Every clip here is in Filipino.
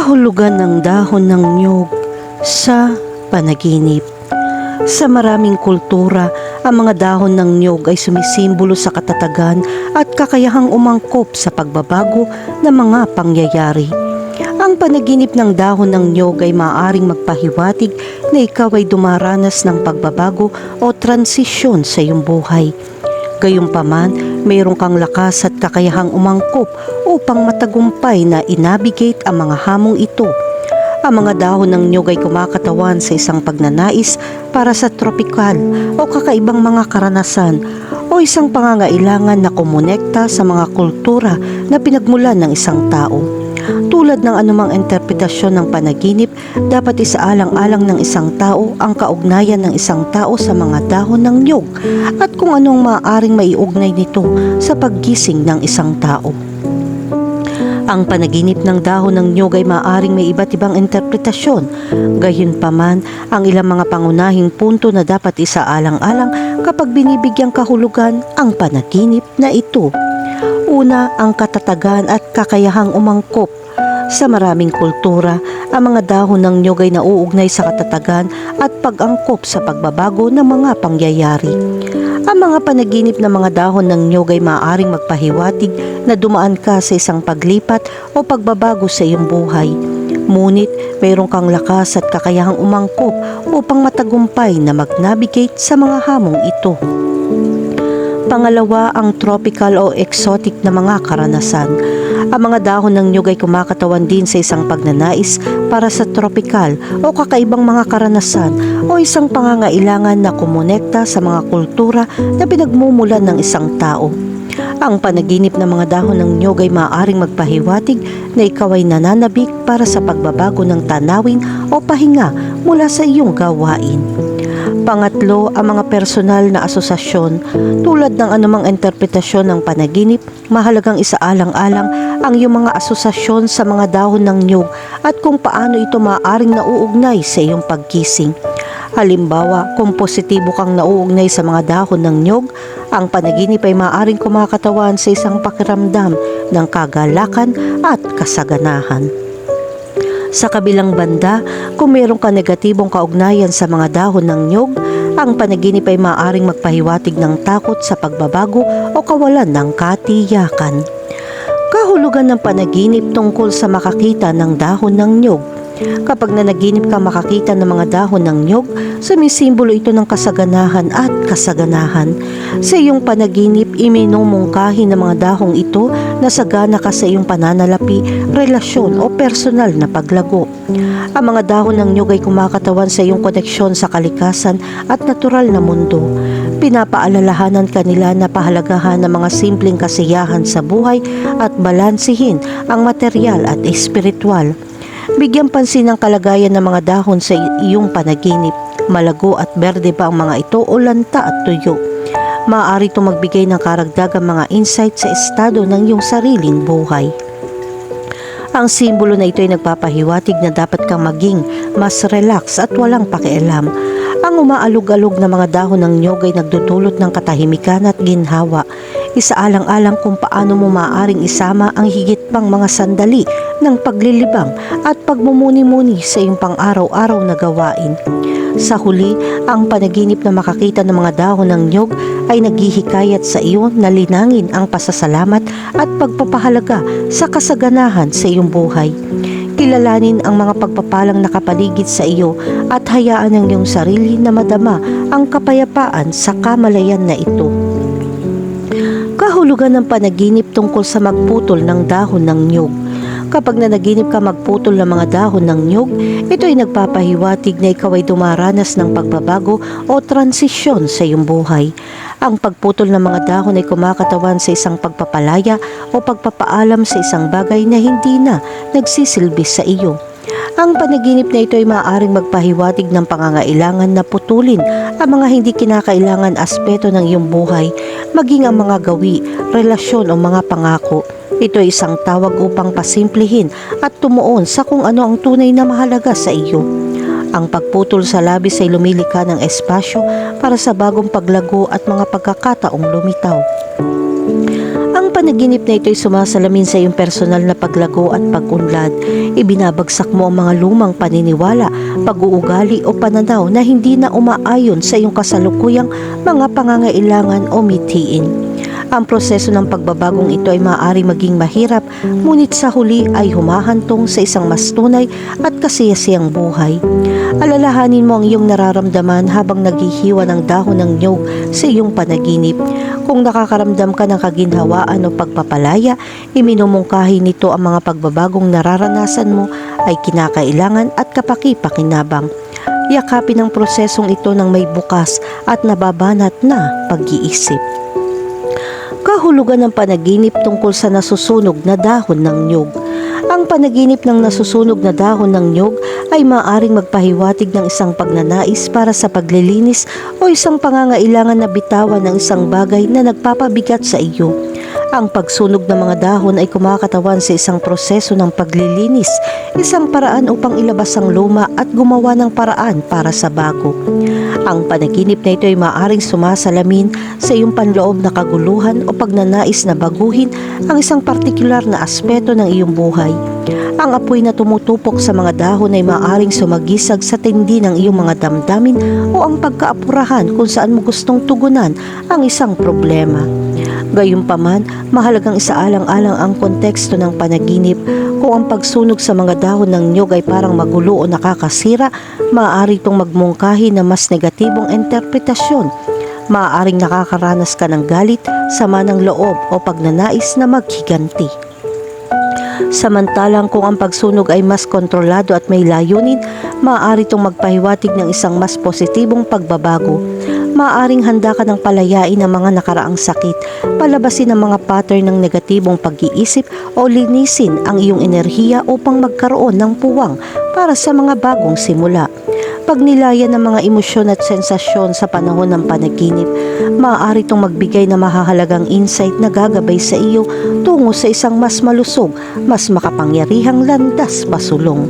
kahulugan ng dahon ng nyog sa panaginip. Sa maraming kultura, ang mga dahon ng nyog ay sumisimbolo sa katatagan at kakayahang umangkop sa pagbabago ng mga pangyayari. Ang panaginip ng dahon ng nyog ay maaaring magpahiwatig na ikaw ay dumaranas ng pagbabago o transisyon sa iyong buhay. Gayunpaman, mayroon kang lakas at kakayahang umangkop upang matagumpay na inabigate ang mga hamong ito. Ang mga dahon ng nyog ay kumakatawan sa isang pagnanais para sa tropikal o kakaibang mga karanasan o isang pangangailangan na kumonekta sa mga kultura na pinagmulan ng isang tao. Tulad ng anumang interpretasyon ng panaginip, dapat isaalang-alang ng isang tao ang kaugnayan ng isang tao sa mga dahon ng nyog at kung anong maaaring maiugnay nito sa paggising ng isang tao. Ang panaginip ng dahon ng nyog ay maaaring may iba't ibang interpretasyon. Gayunpaman, ang ilang mga pangunahing punto na dapat isaalang-alang kapag binibigyang kahulugan ang panaginip na ito. Una, ang katatagan at kakayahang umangkop. Sa maraming kultura, ang mga dahon ng nyog ay nauugnay sa katatagan at pag-angkop sa pagbabago ng mga pangyayari. Ang mga panaginip ng mga dahon ng nyog ay maaaring magpahiwatig na dumaan ka sa isang paglipat o pagbabago sa iyong buhay. Ngunit mayroon kang lakas at kakayahang umangkop upang matagumpay na mag-navigate sa mga hamong ito. Pangalawa, ang tropical o exotic na mga karanasan. Ang mga dahon ng nyug ay kumakatawan din sa isang pagnanais para sa tropical o kakaibang mga karanasan o isang pangangailangan na kumonekta sa mga kultura na pinagmumulan ng isang tao. Ang panaginip ng mga dahon ng nyog ay maaaring magpahiwatig na ikaw ay nananabik para sa pagbabago ng tanawin o pahinga mula sa iyong gawain. Pangatlo, ang mga personal na asosasyon. Tulad ng anumang interpretasyon ng panaginip, mahalagang isaalang-alang ang iyong mga asosasyon sa mga dahon ng nyug at kung paano ito maaaring nauugnay sa iyong pagkising. Halimbawa, kung positibo kang nauugnay sa mga dahon ng nyog, ang panaginip ay maaaring kumakatawan sa isang pakiramdam ng kagalakan at kasaganahan. Sa kabilang banda, kung mayroon ka negatibong kaugnayan sa mga dahon ng nyog, ang panaginip ay maaaring magpahiwatig ng takot sa pagbabago o kawalan ng katiyakan. Kahulugan ng panaginip tungkol sa makakita ng dahon ng nyog. Kapag nanaginip ka makakita ng mga dahon ng nyog, sumisimbolo ito ng kasaganahan at kasaganahan. Sa iyong panaginip, iminumungkahi ng mga dahong ito na sagana ka sa iyong pananalapi, relasyon o personal na paglago. Ang mga dahon ng nyog ay kumakatawan sa iyong koneksyon sa kalikasan at natural na mundo. Pinapaalalahanan kanila na pahalagahan ng mga simpleng kasiyahan sa buhay at balansihin ang material at espiritual. Bigyan pansin ang kalagayan ng mga dahon sa iyong panaginip. Malago at berde pa ang mga ito o lanta at tuyo. Maaari itong magbigay ng karagdagang mga insight sa estado ng iyong sariling buhay. Ang simbolo na ito ay nagpapahiwatig na dapat kang maging mas relax at walang pakialam. Ang umaalog-alog na mga dahon ng nyog ay nagdudulot ng katahimikan at ginhawa. Isaalang-alang kung paano mo maaaring isama ang higit pang mga sandali ng paglilibang at pagmumuni-muni sa iyong pang-araw-araw na gawain. Sa huli, ang panaginip na makakita ng mga dahon ng nyog ay naghihikayat sa iyo na linangin ang pasasalamat at pagpapahalaga sa kasaganahan sa iyong buhay. Kilalanin ang mga pagpapalang nakapaligid sa iyo at hayaan ang iyong sarili na madama ang kapayapaan sa kamalayan na ito. Kahulugan ng panaginip tungkol sa magputol ng dahon ng nyog. Kapag nanaginip ka magputol ng mga dahon ng nyog, ito ay nagpapahiwatig na ikaw ay dumaranas ng pagbabago o transisyon sa iyong buhay. Ang pagputol ng mga dahon ay kumakatawan sa isang pagpapalaya o pagpapaalam sa isang bagay na hindi na nagsisilbi sa iyo. Ang panaginip na ito ay maaaring magpahiwatig ng pangangailangan na putulin ang mga hindi kinakailangan aspeto ng iyong buhay, maging ang mga gawi, relasyon o mga pangako. Ito ay isang tawag upang pasimplihin at tumuon sa kung ano ang tunay na mahalaga sa iyo. Ang pagputol sa labis ay lumilika ng espasyo para sa bagong paglago at mga pagkakataong lumitaw. Panaginip na ito'y sumasalamin sa iyong personal na paglago at pag-unlad. Ibinabagsak mo ang mga lumang paniniwala, pag-uugali o pananaw na hindi na umaayon sa iyong kasalukuyang mga pangangailangan o mitiin. Ang proseso ng pagbabagong ito ay maaari maging mahirap, ngunit sa huli ay humahantong sa isang mas tunay at kasiyasiyang buhay. Alalahanin mo ang iyong nararamdaman habang naghihiwa ng dahon ng nyog sa iyong panaginip. Kung nakakaramdam ka ng kaginhawaan o pagpapalaya, iminumungkahi nito ang mga pagbabagong nararanasan mo ay kinakailangan at kapaki-pakinabang. Yakapin ang prosesong ito ng may bukas at nababanat na pag-iisip kahulugan ng panaginip tungkol sa nasusunog na dahon ng nyug. Panaginip ng nasusunog na dahon ng nyug ay maaring magpahiwatig ng isang pagnanais para sa paglilinis o isang pangangailangan na bitawan ng isang bagay na nagpapabigat sa iyo. Ang pagsunog ng mga dahon ay kumakatawan sa isang proseso ng paglilinis, isang paraan upang ilabas ang luma at gumawa ng paraan para sa bago. Ang panaginip na ito ay maaaring sumasalamin sa iyong panloob na kaguluhan o pagnanais na baguhin ang isang partikular na aspeto ng iyong buhay. Ang apoy na tumutupok sa mga dahon ay maaaring sumagisag sa tindi ng iyong mga damdamin o ang pagkaapurahan kung saan mo gustong tugunan ang isang problema. Gayunpaman, mahalagang isaalang-alang ang konteksto ng panaginip kung ang pagsunog sa mga dahon ng nyog ay parang magulo o nakakasira, maaari itong magmungkahi na mas negatibong interpretasyon. Maaaring nakakaranas ka ng galit, sama ng loob o pagnanais na maghiganti. Samantalang kung ang pagsunog ay mas kontrolado at may layunin, maaari itong magpahiwatig ng isang mas positibong pagbabago. Maaaring handa ka ng palayain ang mga nakaraang sakit, palabasin ang mga pattern ng negatibong pag-iisip o linisin ang iyong enerhiya upang magkaroon ng puwang para sa mga bagong simula pagnilayan ng mga emosyon at sensasyon sa panahon ng panaginip, maaari itong magbigay na mahahalagang insight na gagabay sa iyo tungo sa isang mas malusog, mas makapangyarihang landas pasulong.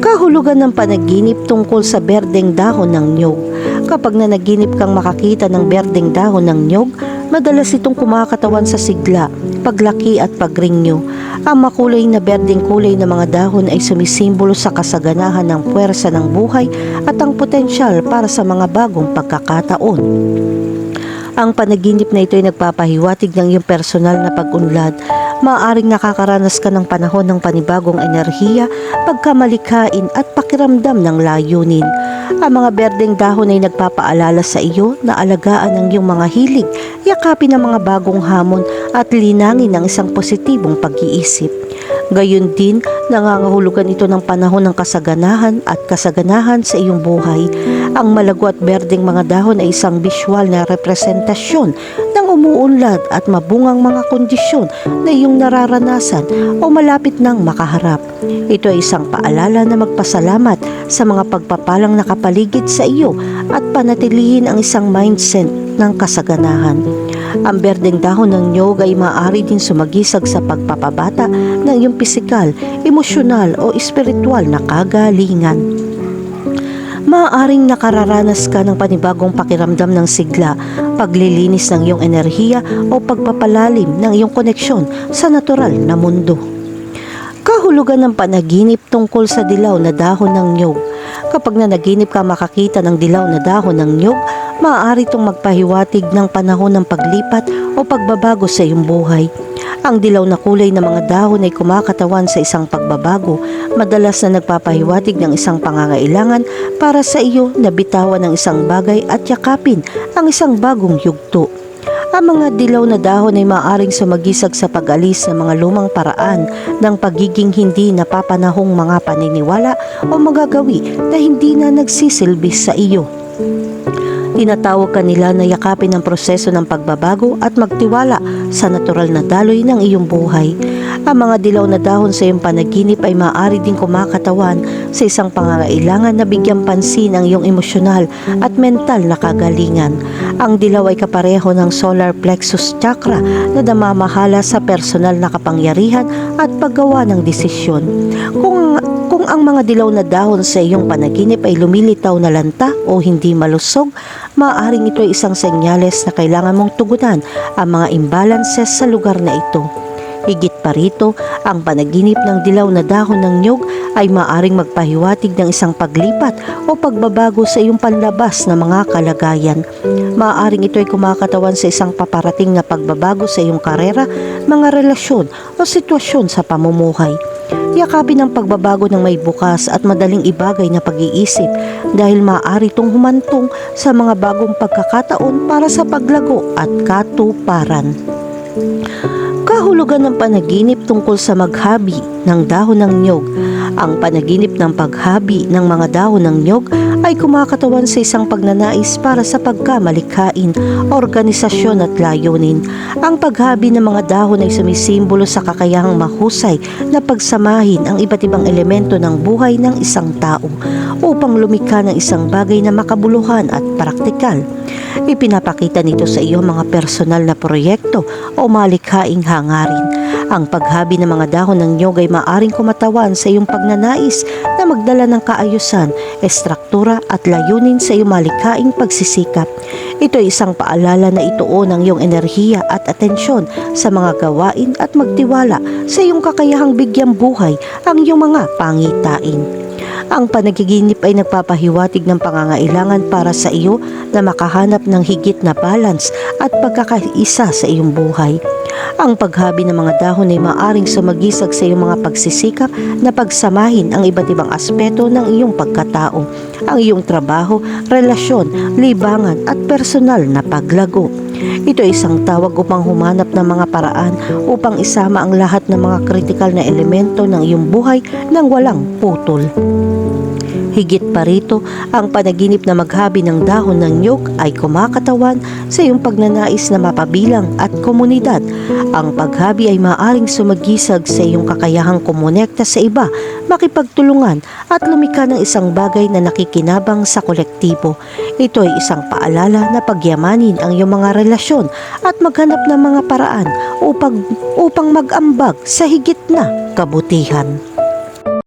Kahulugan ng panaginip tungkol sa berdeng dahon ng nyog. Kapag nanaginip kang makakita ng berdeng dahon ng nyog, madalas itong kumakatawan sa sigla, paglaki at pagringyo. Ang makulay na berdeng kulay ng mga dahon ay sumisimbolo sa kasaganahan ng puwersa ng buhay at ang potensyal para sa mga bagong pagkakataon. Ang panaginip na ito ay nagpapahiwatig ng iyong personal na pag-unlad. Maaaring nakakaranas ka ng panahon ng panibagong enerhiya, pagkamalikain at pakiramdam ng layunin. Ang mga berdeng dahon ay nagpapaalala sa iyo na alagaan ang iyong mga hilig, yakapin ang mga bagong hamon at linangin ang isang positibong pag-iisip. Gayun din, nangangahulugan ito ng panahon ng kasaganahan at kasaganahan sa iyong buhay. Ang malago at berdeng mga dahon ay isang visual na representasyon umuunlad at mabungang mga kondisyon na iyong nararanasan o malapit nang makaharap. Ito ay isang paalala na magpasalamat sa mga pagpapalang nakapaligid sa iyo at panatilihin ang isang mindset ng kasaganahan. Ang berdeng dahon ng nyog ay maaari din sumagisag sa pagpapabata ng iyong pisikal, emosyonal o espiritual na kagalingan. Maaaring nakararanas ka ng panibagong pakiramdam ng sigla, paglilinis ng iyong enerhiya o pagpapalalim ng iyong koneksyon sa natural na mundo. Kahulugan ng panaginip tungkol sa dilaw na dahon ng nyog. Kapag nanaginip ka makakita ng dilaw na dahon ng nyog, maaari itong magpahiwatig ng panahon ng paglipat o pagbabago sa iyong buhay. Ang dilaw na kulay ng mga dahon ay kumakatawan sa isang pagbabago, madalas na nagpapahiwatig ng isang pangangailangan para sa iyo na bitawan ng isang bagay at yakapin ang isang bagong yugto. Ang mga dilaw na dahon ay maaaring sumagisag sa pag-alis ng mga lumang paraan ng pagiging hindi napapanahong mga paniniwala o magagawi na hindi na nagsisilbi sa iyo. Tinatawag ka nila na yakapin ang proseso ng pagbabago at magtiwala sa natural na daloy ng iyong buhay. Ang mga dilaw na dahon sa iyong panaginip ay maaari din kumakatawan sa isang pangangailangan na bigyang pansin ang iyong emosyonal at mental na kagalingan. Ang dilaw ay kapareho ng solar plexus chakra na namamahala sa personal na kapangyarihan at paggawa ng desisyon. Kung kung ang mga dilaw na dahon sa iyong panaginip ay lumilitaw na lanta o hindi malusog, maaaring ito ay isang senyales na kailangan mong tugunan ang mga imbalances sa lugar na ito. Higit pa rito, ang panaginip ng dilaw na dahon ng nyog ay maaring magpahiwatig ng isang paglipat o pagbabago sa iyong panlabas na mga kalagayan. Maaring ito ay kumakatawan sa isang paparating na pagbabago sa iyong karera, mga relasyon o sitwasyon sa pamumuhay. Yakapin ang pagbabago ng may bukas at madaling ibagay na pag-iisip dahil maaari itong humantong sa mga bagong pagkakataon para sa paglago at katuparan. Kahulugan ng panaginip tungkol sa maghabi ng dahon ng nyog. Ang panaginip ng paghabi ng mga dahon ng nyog ay kumakatawan sa isang pagnanais para sa pagkamalikhain, organisasyon at layunin. Ang paghabi ng mga dahon ay sumisimbolo sa kakayahang mahusay na pagsamahin ang iba't ibang elemento ng buhay ng isang tao upang lumikha ng isang bagay na makabuluhan at praktikal. Ipinapakita nito sa iyo mga personal na proyekto o malikhaing hangarin. Ang paghabi ng mga dahon ng nyog ay maaring kumatawan sa iyong pagnanais na magdala ng kaayusan, estruktura at layunin sa iyong malikhaing pagsisikap. Ito ay isang paalala na ituon ang iyong enerhiya at atensyon sa mga gawain at magtiwala sa iyong kakayahang bigyang buhay ang iyong mga pangitain. Ang panagiginip ay nagpapahiwatig ng pangangailangan para sa iyo na makahanap ng higit na balance at pagkakaisa sa iyong buhay. Ang paghabi ng mga dahon ay maaring sumagisag sa iyong mga pagsisikap na pagsamahin ang iba't ibang aspeto ng iyong pagkatao, ang iyong trabaho, relasyon, libangan at personal na paglago. Ito ay isang tawag upang humanap ng mga paraan upang isama ang lahat ng mga kritikal na elemento ng iyong buhay nang walang putol. Higit pa rito, ang panaginip na maghabi ng dahon ng nyog ay kumakatawan sa iyong pagnanais na mapabilang at komunidad. Ang paghabi ay maaring sumagisag sa iyong kakayahang kumonekta sa iba, makipagtulungan at lumika ng isang bagay na nakikinabang sa kolektibo. Ito ay isang paalala na pagyamanin ang iyong mga relasyon at maghanap ng mga paraan upang, upang mag-ambag sa higit na kabutihan.